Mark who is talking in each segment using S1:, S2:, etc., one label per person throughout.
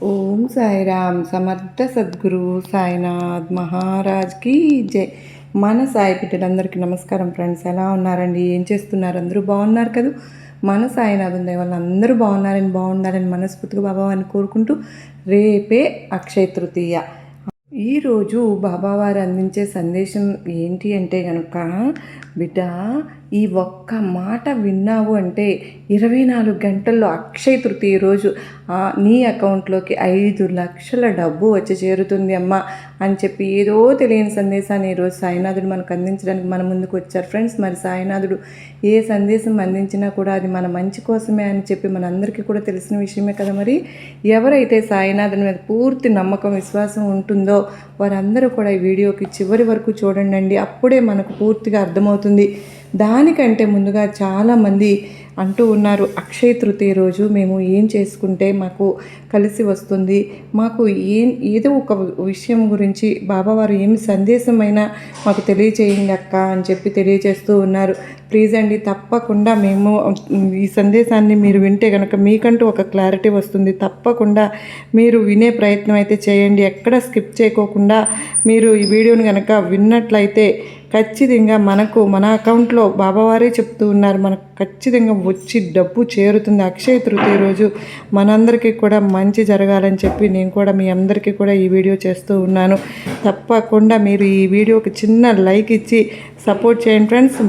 S1: ఓం సాయిరామ్ సమర్థ సద్గురు సాయినాథ్ మహారాజ్కి జై. మన సాయి పిట్టలందరికీ నమస్కారం ఫ్రెండ్స్ ఎలా ఉన్నారండి? ఏం చేస్తున్నారు? అందరూ బాగున్నారు కదా? మన సాయినాథ్ ఉండే వాళ్ళు అందరూ బాగున్నారని బాగుండాలని మనస్ఫూర్తిగా బాబావారిని కోరుకుంటూ రేపే అక్షయ తృతీయ. ఈరోజు బాబావారు అందించే సందేశం ఏంటి అంటే కనుక బిడ్డ ఈ ఒక్క మాట విన్నావు అంటే ఇరవై నాలుగు గంటల్లో అక్షయ తృతీయ రోజు నీ అకౌంట్లోకి ఐదు లక్షల డబ్బు వచ్చి చేరుతుంది అమ్మా అని చెప్పి ఏదో తెలియని సందేశాన్ని ఈరోజు సాయినాథుడు మనకు అందించడానికి మన ముందుకు వచ్చారు. ఫ్రెండ్స్ మరి సాయినాథుడు ఏ సందేశం అందించినా కూడా అది మన మంచి కోసమే అని చెప్పి మనందరికీ కూడా తెలిసిన విషయమే కదా మరి. ఎవరైతే సాయినాథుని మీద పూర్తి నమ్మకం విశ్వాసం ఉంటుందో వారందరూ కూడా ఈ వీడియోకి చివరి వరకు చూడండి అప్పుడే మనకు పూర్తిగా అర్థమవుతుంది. దానికంటే ముందుగా చాలామంది అంటూ ఉన్నారు అక్షయ తృతీయ రోజు మేము ఏం చేసుకుంటే మాకు కలిసి వస్తుంది? మాకు ఏం ఏదో ఒక విషయం గురించి బాబావారు ఏమి సందేశమైనా మాకు తెలియచేయండి అక్క అని చెప్పి తెలియజేస్తూ ఉన్నారు. ప్లీజ్ అండి తప్పకుండా మేము ఈ సందేశాన్ని మీరు వింటే కనుక మీకంటూ ఒక క్లారిటీ వస్తుంది. తప్పకుండా మీరు వినే ప్రయత్నం అయితే చేయండి. ఎక్కడ స్కిప్ చేయకోకుండా మీరు ఈ వీడియోని కనుక విన్నట్లయితే ఖచ్చితంగా మనకు మన అకౌంట్లో బాబావారే చెప్తూ ఉన్నారు మనకు ఖచ్చితంగా వచ్చి డబ్బు చేరుతుంది. అక్షయ తృతీయ రోజు మనందరికీ కూడా మంచి జరగాలని చెప్పి నేను కూడా మీ అందరికీ కూడా ఈ వీడియో చేస్తూ ఉన్నాను. తప్పకుండా మీరు ఈ వీడియోకి చిన్న లైక్ ఇచ్చి సపోర్ట్ చేయండి ఫ్రెండ్స్.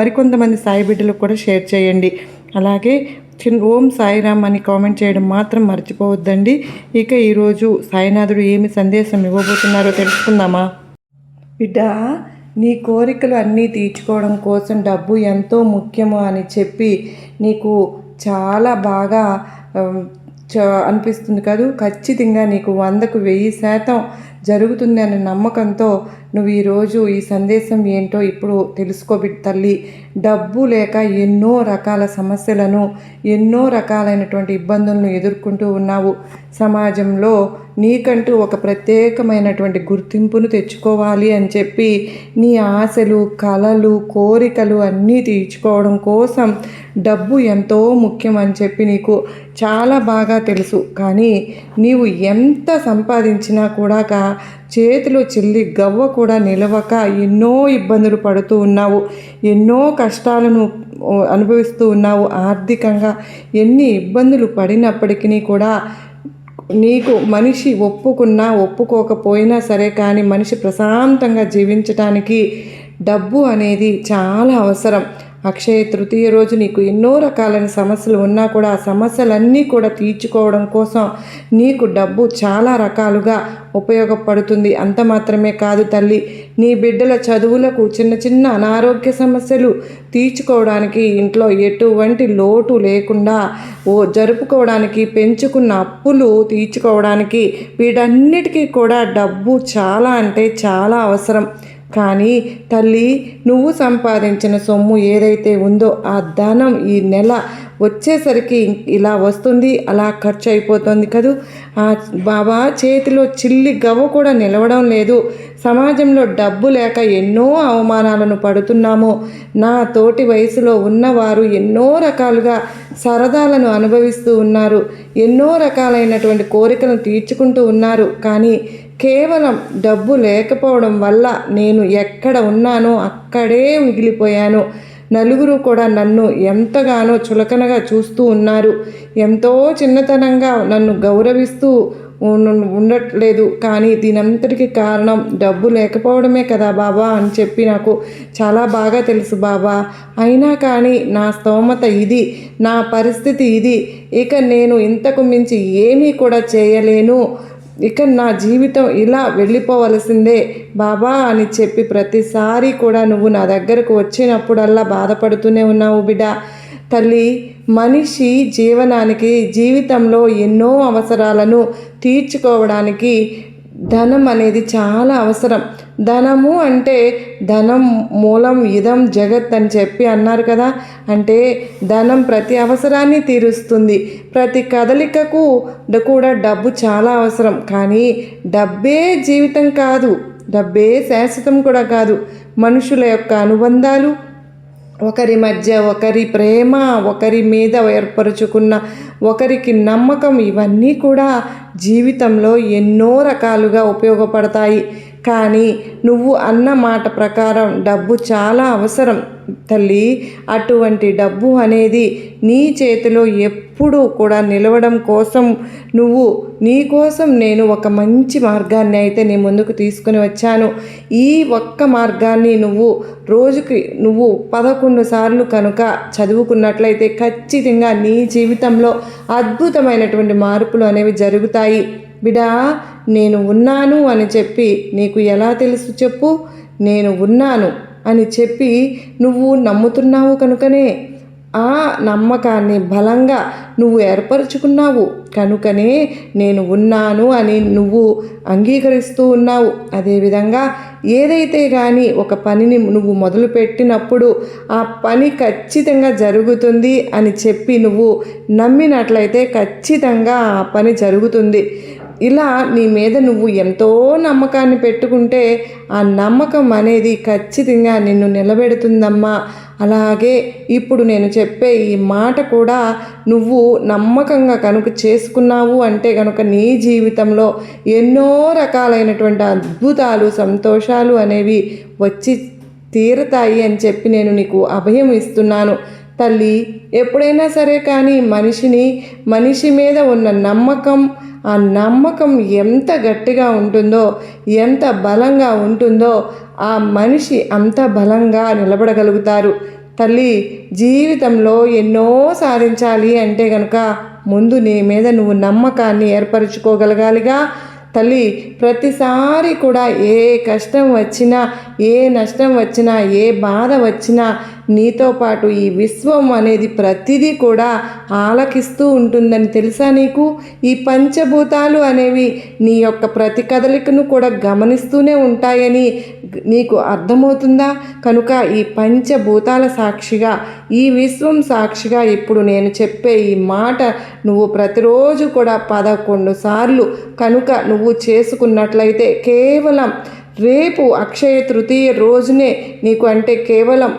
S1: మరికొంతమంది సాయి బిడ్డలకు కూడా షేర్ చేయండి. అలాగే చిన్న ఓం సాయిరామ్ అని కామెంట్ చేయడం మాత్రం మర్చిపోవద్దండి. ఇక ఈరోజు సాయినాథుడు ఏమి సందేశం ఇవ్వబోతున్నారో తెలుసుకుందామా? బిడ్డ నీ కోరికలు అన్నీ తీర్చుకోవడం కోసం డబ్బు ఎంతో ముఖ్యము అని చెప్పి నీకు చాలా బాగా చ అనిపిస్తుంది కదూ? ఖచ్చితంగా నీకు వందకు వెయ్యి శాతం జరుగుతుంది అనే నమ్మకంతో నువ్వు ఈరోజు ఈ సందేశం ఏంటో ఇప్పుడు తెలుసుకోబిట్ తల్లి. డబ్బు లేక ఎన్నో రకాల సమస్యలను ఎన్నో రకాలైనటువంటి ఇబ్బందులను ఎదుర్కొంటూ ఉన్నావు. సమాజంలో నీకంటూ ఒక ప్రత్యేకమైనటువంటి గుర్తింపును తెచ్చుకోవాలి అని చెప్పి నీ ఆశలు కలలు కోరికలు అన్నీ తీర్చుకోవడం కోసం డబ్బు ఎంతో ముఖ్యం అని చెప్పి నీకు చాలా బాగా తెలుసు. కానీ నీవు ఎంత సంపాదించినా కూడా చేతిలో చిల్లి గవ్వ కూడా నిలవక ఎన్నో ఇబ్బందులు పడుతూ ఉన్నావు. ఎన్నో కష్టాలను అనుభవిస్తూ ఉన్నావు. ఆర్థికంగా ఎన్ని ఇబ్బందులు పడినప్పటికీ కూడా నీకు మనిషి ఒప్పుకున్నా ఒప్పుకోకపోయినా సరే కానీ మనిషి ప్రశాంతంగా జీవించటానికి డబ్బు అనేది చాలా అవసరం. అక్షయ తృతీయ రోజు నీకు ఎన్నో రకాలైన సమస్యలు ఉన్నా కూడా ఆ సమస్యలన్నీ కూడా తీర్చుకోవడం కోసం నీకు డబ్బు చాలా రకాలుగా ఉపయోగపడుతుంది. అంత మాత్రమే కాదు తల్లి నీ బిడ్డల చదువులకు చిన్న చిన్న అనారోగ్య సమస్యలు తీర్చుకోవడానికి ఇంట్లో ఎటువంటి లోటు లేకుండా ఓ జరుపుకోవడానికి పెంచుకున్న అప్పులు తీర్చుకోవడానికి వీటన్నిటికీ కూడా డబ్బు చాలా అంటే చాలా అవసరం. కానీ తల్లి నువ్వు సంపాదించిన సొమ్ము ఏదైతే ఉందో ఆ ధనం ఈ నెల వచ్చేసరికి ఇలా వస్తుంది అలా ఖర్చు అయిపోతుంది కదూ? ఆ బాబా చేతిలో చిల్లి గవ్వ కూడా నిలవడం లేదు. సమాజంలో డబ్బు లేక ఎన్నో అవమానాలను పడుతున్నాము. నా తోటి వయసులో ఉన్నవారు ఎన్నో రకాలుగా సరదాలను అనుభవిస్తూ ఉన్నారు. ఎన్నో రకాలైనటువంటి కోరికలను తీర్చుకుంటూ ఉన్నారు. కానీ కేవలం డబ్బు లేకపోవడం వల్ల నేను ఎక్కడ ఉన్నానో అక్కడే మిగిలిపోయాను. నలుగురు కూడా నన్ను ఎంతగానో చులకనగా చూస్తూ ఉన్నారు. ఎంతో చిన్నతనంగా నన్ను గౌరవిస్తూ ఉండట్లేదు. కానీ దీనంతటికి కారణం డబ్బు లేకపోవడమే కదా బాబా అని చెప్పి నాకు చాలా బాగా తెలుసు బాబా. అయినా కానీ నా స్తోమత ఇది నా పరిస్థితి ఇది. ఇక నేను ఇంతకు మించి ఏమీ కూడా చేయలేను. ఇక నా జీవితం ఇలా వెళ్ళిపోవలసిందే. బాబా అని చెప్పి ప్రతిసారి కూడా నువ్వు నా దగ్గరకు వచ్చినప్పుడల్లా బాధపడుతూనే ఉన్నావు బిడ్డ. తల్లి మనిషి జీవనానికి జీవితంలో ఎన్నో అవసరాలను తీర్చుకోవడానికి ధనం అనేది చాలా అవసరం. ధనము అంటే ధనం మూలం ఇదం జగత్ అని చెప్పి అన్నారు కదా. అంటే ధనం ప్రతి అవసరాన్ని తీరుస్తుంది. ప్రతి కదలికకు కూడా డబ్బు చాలా అవసరం. కానీ డబ్బే జీవితం కాదు. డబ్బే శాశ్వతం కూడా కాదు. మనుషుల యొక్క అనుబంధాలు ఒకరి మధ్య ఒకరి ప్రేమ ఒకరి మీద ఏర్పరచుకున్న ఒకరికి నమ్మకం ఇవన్నీ కూడా జీవితంలో ఎన్నో రకాలుగా ఉపయోగపడతాయి. కానీ నువ్వు అన్న మాట ప్రకారం డబ్బు చాలా అవసరం తల్లి. అటువంటి డబ్బు అనేది నీ చేతిలో ఎప్పుడూ కూడా నిలవడం కోసం నువ్వు నీ కోసం నేను ఒక మంచి మార్గాన్ని అయితే నీ ముందుకు తీసుకుని వచ్చాను. ఈ ఒక్క మార్గాన్ని నువ్వు రోజుకి నువ్వు పదకొండు సార్లు కనుక చదువుకున్నట్లయితే ఖచ్చితంగా నీ జీవితంలో అద్భుతమైనటువంటి మార్పులు అనేవి జరుగుతాయి. బిడా నేను ఉన్నాను అని చెప్పి నీకు ఎలా తెలుసు చెప్పు. నేను ఉన్నాను అని చెప్పి నువ్వు నమ్ముతున్నావు కనుకనే. ఆ నమ్మకాన్ని బలంగా నువ్వు ఏర్పరచుకున్నావు కనుకనే నేను ఉన్నాను అని నువ్వు అంగీకరిస్తూ ఉన్నావు. అదేవిధంగా ఏదైతే కానీ ఒక పనిని నువ్వు మొదలుపెట్టినప్పుడు ఆ పని ఖచ్చితంగా జరుగుతుంది అని చెప్పి నువ్వు నమ్మినట్లయితే ఖచ్చితంగా ఆ పని జరుగుతుంది. ఇలా నీ మీద నువ్వు ఎంతో నమ్మకాన్ని పెట్టుకుంటే ఆ నమ్మకం అనేది ఖచ్చితంగా నిన్ను నిలబెడుతుందమ్మా. అలాగే ఇప్పుడు నేను చెప్పే ఈ మాట కూడా నువ్వు నమ్మకంగా కనుక చేసుకున్నావు అంటే కనుక నీ జీవితంలో ఎన్నో రకాలైనటువంటి అద్భుతాలు సంతోషాలు అనేవి వచ్చి తీరతాయి అని చెప్పి నేను నీకు అభయం ఇస్తున్నాను. తల్లి ఎప్పుడైనా సరే కానీ మనిషిని మనిషి మీద ఉన్న నమ్మకం ఆ నమ్మకం ఎంత గట్టిగా ఉంటుందో ఎంత బలంగా ఉంటుందో ఆ మనిషి అంత బలంగా నిలబడగలుగుతారు. తల్లి జీవితంలో ఎన్నో సాధించాలి అంటే కనుక ముందు నీ మీద నువ్వు నమ్మకాన్ని ఏర్పరచుకోగలగాలిగా. తల్లి ప్రతిసారి కూడా ఏ కష్టం వచ్చినా ఏ నష్టం వచ్చినా ఏ బాధ వచ్చినా నీతో పాటు ఈ విశ్వం అనేది ప్రతిదీ కూడా ఆలకిస్తూ ఉంటుందని తెలుసా నీకు? ఈ పంచభూతాలు అనేవి నీ యొక్క ప్రతి కదలికను కూడా గమనిస్తూనే ఉంటాయని నీకు అర్థమవుతుందా? కనుక ఈ పంచభూతాల సాక్షిగా ఈ విశ్వం సాక్షిగా ఇప్పుడు నేను చెప్పే ఈ మాట నువ్వు ప్రతిరోజు కూడా పదకొండు సార్లు కనుక నువ్వు చేసుకున్నట్లయితే కేవలం రేపు అక్షయ తృతీయ రోజునే నీకు అంటే కేవలం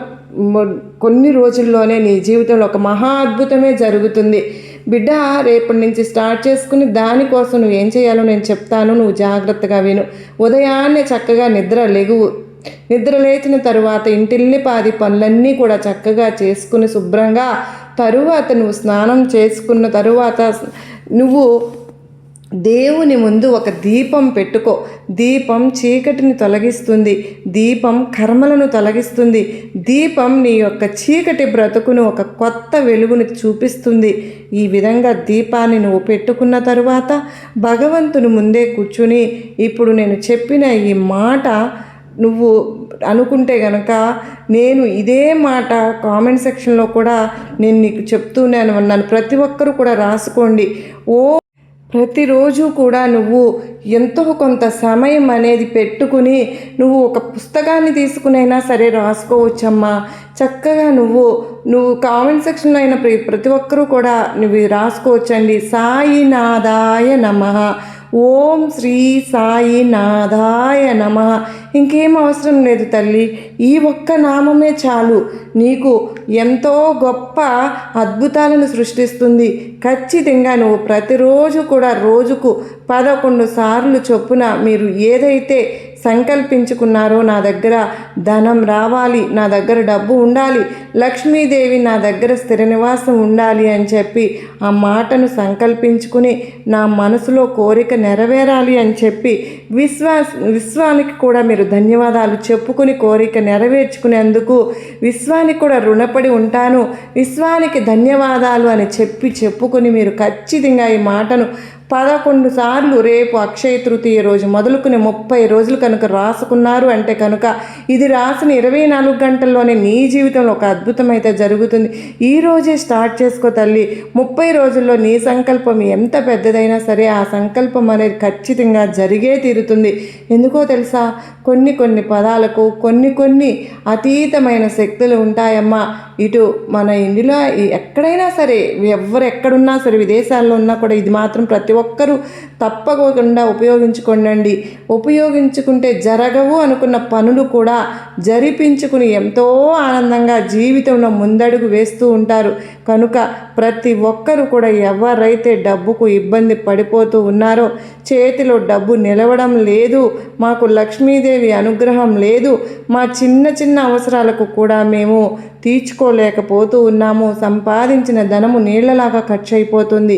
S1: కొన్ని రోజుల్లోనే నీ జీవితంలో ఒక మహా అద్భుతమే జరుగుతుంది. బిడ్డ రేపటి నుంచి స్టార్ట్ చేసుకుని దానికోసం నువ్వు ఏం చేయాలో నేను చెప్తాను. నువ్వు జాగ్రత్తగా విను. ఉదయాన్నే చక్కగా నిద్ర లెగువు నిద్ర లేచిన తరువాత ఇంటిల్లి పాది పనులన్నీ కూడా చక్కగా చేసుకుని శుభ్రంగా తరువాత నువ్వు స్నానం చేసుకున్న తరువాత నువ్వు దేవుని ముందు ఒక దీపం పెట్టుకో. దీపం చీకటిని తొలగిస్తుంది. దీపం కర్మలను తొలగిస్తుంది. దీపం నీ యొక్క చీకటి బ్రతుకును ఒక కొత్త వెలుగును చూపిస్తుంది. ఈ విధంగా దీపాన్ని నువ్వు పెట్టుకున్న తరువాత భగవంతుని ముందే కూర్చుని ఇప్పుడు నేను చెప్పిన ఈ మాట నువ్వు అనుకుంటే గనక నేను ఇదే మాట కామెంట్ సెక్షన్లో కూడా నేను నీకు చెప్తూనే ఉన్నాను. ప్రతి ఒక్కరూ కూడా రాసుకోండి. ఓ ప్రతిరోజు కూడా నువ్వు ఎంతో కొంత సమయం అనేది పెట్టుకుని నువ్వు ఒక పుస్తకాన్ని తీసుకునైనా సరే రాసుకోవచ్చమ్మా. చక్కగా నువ్వు నువ్వు కామెంట్ సెక్షన్లో అయిన ప్రతి ప్రతి ఒక్కరూ కూడా నువ్వు రాసుకోవచ్చండి రాసుకోవచ్చండి. సాయినాథాయ నమః. ఓం శ్రీ సాయి నాదాయ నమ. ఇంకేం అవసరం లేదు తల్లి. ఈ ఒక్క నామమే చాలు. నీకు ఎంతో గొప్ప అద్భుతాలను సృష్టిస్తుంది. ఖచ్చితంగా నువ్వు ప్రతిరోజు కూడా రోజుకు పదకొండు సార్లు చొప్పున మీరు ఏదైతే సంకల్పించుకున్నారో నా దగ్గర ధనం రావాలి నా దగ్గర డబ్బు ఉండాలి లక్ష్మీదేవి నా దగ్గర స్థిర నివాసం ఉండాలి అని చెప్పి ఆ మాటను సంకల్పించుకుని నా మనసులో కోరిక నెరవేరాలి అని చెప్పి విశ్వాస్ విశ్వానికి కూడా మీరు ధన్యవాదాలు చెప్పుకుని కోరిక నెరవేర్చుకునేందుకు విశ్వానికి కూడా రుణపడి ఉంటాను. విశ్వానికి ధన్యవాదాలు అని చెప్పి చెప్పుకుని మీరు ఖచ్చితంగా ఈ మాటను పదకొండు సార్లు రేపు అక్షయ తృతీయ రోజు మొదలుకుని ముప్పై రోజులు కనుక రాసుకున్నారు అంటే కనుక ఇది రాసిన ఇరవై నాలుగు గంటల్లోనే నీ జీవితంలో ఒక అద్భుతం అయితే జరుగుతుంది. ఈ రోజే స్టార్ట్ చేసుకో తల్లి. ముప్పై రోజుల్లో నీ సంకల్పం ఎంత పెద్దదైనా సరే ఆ సంకల్పం అనేది ఖచ్చితంగా జరిగే తీరుతుంది. ఎందుకో తెలుసా? కొన్ని కొన్ని పదాలకు కొన్ని కొన్ని అతీతమైన శక్తులు ఉంటాయమ్మా. ఇటు మన ఇండిలో ఎక్కడైనా సరే ఎవరు ఎక్కడున్నా సరే విదేశాల్లో ఉన్నా కూడా ఇది మాత్రం ప్రతి ఒక్కరూ తప్పకుండా ఉపయోగించుకోండి ఉపయోగించుకుంటే జరగవు అనుకున్న పనులు కూడా జరిపించుకుని ఎంతో ఆనందంగా జీవితంలో ముందడుగు వేస్తూ ఉంటారు. కనుక ప్రతి ఒక్కరూ కూడా ఎవరైతే డబ్బుకు ఇబ్బంది పడిపోతూ ఉన్నారో చేతిలో డబ్బు నిలవడం లేదు మాకు లక్ష్మీదేవి అనుగ్రహం లేదు మా చిన్న చిన్న అవసరాలకు కూడా మేము తీర్చుకోలేకపోతూ ఉన్నాము. సంపాదించిన ధనము నీళ్ళలాగా ఖర్చు అయిపోతుంది.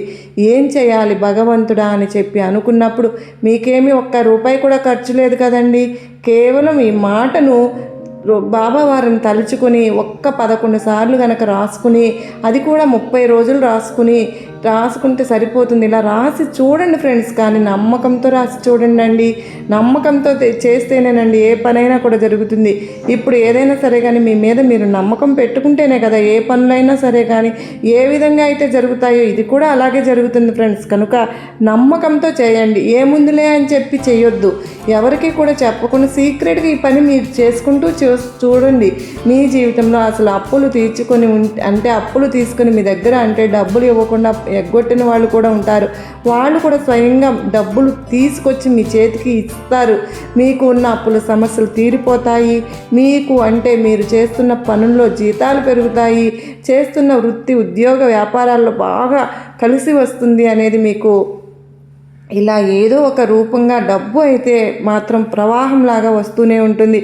S1: ఏం చేయాలి భగవంతుడా అని చెప్పి అనుకున్నప్పుడు మీకేమీ ఒక్క రూపాయి కూడా ఖర్చు లేదు కదండి. కేవలం ఈ మాటను బాబా వారిని తలుచుకుని ఒక్క పదకొండు సార్లు కనుక రాసుకుని అది కూడా ముప్పై రోజులు రాసుకుని రాసుకుంటే సరిపోతుంది. ఇలా రాసి చూడండి ఫ్రెండ్స్ కానీ నమ్మకంతో రాసి చూడండి అండి నమ్మకంతో చేస్తేనేనండి ఏ పనైనా కూడా జరుగుతుంది. ఇప్పుడు ఏదైనా సరే కానీ మీ మీద మీరు నమ్మకం పెట్టుకుంటేనే కదా ఏ పనులైనా సరే కానీ ఏ విధంగా అయితే జరుగుతాయో ఇది కూడా అలాగే జరుగుతుంది ఫ్రెండ్స్. కనుక నమ్మకంతో చేయండి. ఏముందిలే అని చెప్పి చేయొద్దు ఎవరికి కూడా చెప్పకుండా సీక్రెట్గా ఈ పని మీరు చేసుకుంటూ చూ చూడండి. మీ జీవితంలో అసలు అప్పులు తీర్చుకొని ఉంటే అంటే అప్పులు తీసుకొని మీ దగ్గర అంటే డబ్బులు ఇవ్వకుండా ఎగ్గొట్టిన వాళ్ళు కూడా ఉంటారు. వాళ్ళు కూడా స్వయంగా డబ్బులు తీసుకొచ్చి మీ చేతికి ఇస్తారు. మీకు ఉన్న అప్పుల సమస్యలు తీరిపోతాయి. మీకు అంటే మీరు చేస్తున్న పనుల్లో జీతాలు పెరుగుతాయి. చేస్తున్న వృత్తి ఉద్యోగ వ్యాపారాల్లో బాగా కలిసి వస్తుంది అనేది మీకు ఇలా ఏదో ఒక రూపంగా డబ్బు అయితే మాత్రం ప్రవాహంలాగా వస్తూనే ఉంటుంది.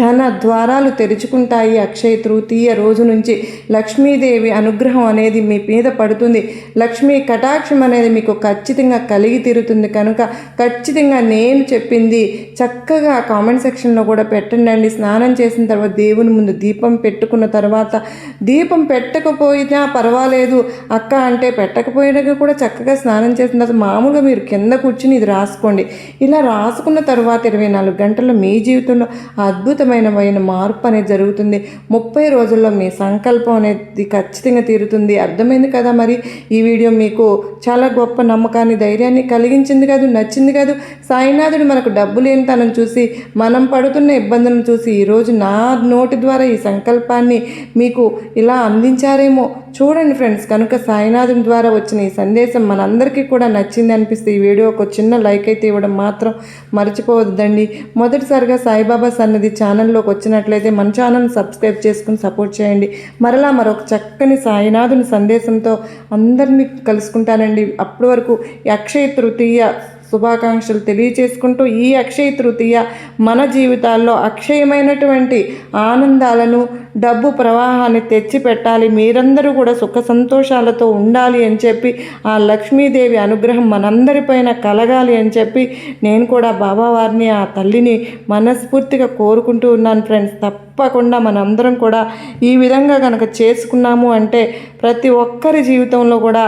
S1: ధన ద్వారాలు తెరుచుకుంటాయి. అక్షయ తృతీయ రోజు నుంచి లక్ష్మీదేవి అనుగ్రహం అనేది మీ మీద పడుతుంది. లక్ష్మీ కటాక్షం అనేది మీకు ఖచ్చితంగా కలిగి తీరుతుంది కనుక ఖచ్చితంగా నేను చెప్పింది చక్కగా కామెంట్ సెక్షన్లో కూడా పెట్టండి అండి స్నానం చేసిన తర్వాత దేవుని ముందు దీపం పెట్టుకున్న తర్వాత దీపం పెట్టకపోయినా పర్వాలేదు. అక్క అంటే పెట్టకపోయినా కూడా చక్కగా స్నానం చేసిన తర్వాత మామూలుగా మీరు కింద కింద కూర్చుని ఇది రాసుకోండి. ఇలా రాసుకున్న తర్వాత ఇరవై నాలుగు గంటల్లో మీ జీవితంలో అద్భుతమైన మార్పు అనేది జరుగుతుంది. ముప్పై రోజుల్లో మీ సంకల్పం అనేది ఖచ్చితంగా తీరుతుంది. అర్థమైంది కదా మరి? ఈ వీడియో మీకు చాలా గొప్ప నమ్మకాన్ని ధైర్యాన్ని కలిగించింది కాదు నచ్చింది కాదు. సాయినాథుడు మనకు డబ్బు లేని తనను చూసి మనం పడుతున్న ఇబ్బందులను చూసి ఈరోజు నా నోటి ద్వారా ఈ సంకల్పాన్ని మీకు ఇలా అందించారేమో? చూడండి ఫ్రెండ్స్ కనుక సాయినాథం ద్వారా వచ్చిన ఈ సందేశం మనందరికీ కూడా నచ్చింది అనిపిస్తే ఈ వీడియోకి ఒక చిన్న లైక్ అయితే ఇవ్వడం మాత్రం మర్చిపోవద్దండి. మొదటిసారిగా సాయిబాబా సన్నది ఛానల్లోకి వచ్చినట్లయితే మన ఛానల్ని సబ్స్క్రైబ్ చేసుకుని సపోర్ట్ చేయండి. మరలా మరొక చక్కని సాయినాథుని సందేశంతో అందరినీ కలుసుకుంటానండి. అప్పటి వరకు అక్షయ తృతీయ శుభాకాంక్షలు తెలియచేసుకుంటూ ఈ అక్షయ తృతీయ మన జీవితాల్లో అక్షయమైనటువంటి ఆనందాలను డబ్బు ప్రవాహాన్ని తెచ్చిపెట్టాలి. మీరందరూ కూడా సుఖ సంతోషాలతో ఉండాలి అని చెప్పి ఆ లక్ష్మీదేవి అనుగ్రహం మనందరిపైన కలగాలి అని చెప్పి నేను కూడా బాబావారిని ఆ తల్లిని మనస్ఫూర్తిగా కోరుకుంటూ ఉన్నాను ఫ్రెండ్స్. తప్పకుండా మనందరం కూడా ఈ విధంగా కనుక చేసుకున్నాము అంటే ప్రతి ఒక్కరి జీవితంలో కూడా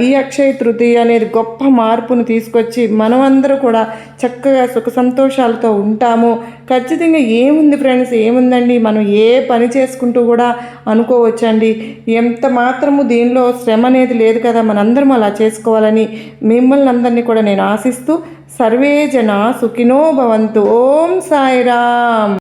S1: ఈ అక్షయ తృతీయ అనేది గొప్ప మార్పును తీసుకొచ్చి మనమందరూ కూడా చక్కగా సుఖ సంతోషాలతో ఉంటాము. ఖచ్చితంగా ఏముంది ఫ్రెండ్స్? ఏముందండి? మనం ఏ పని చేసుకుంటూ కూడా అనుకోవచ్చండి. ఎంత మాత్రము దీనిలో శ్రమ అనేది లేదు కదా మనందరం అలా చేసుకోవాలని మిమ్మల్ని అందరినీ కూడా నేను ఆశిస్తూ సర్వే జన సుఖినో భవంతు. ఓం సాయిరామ్.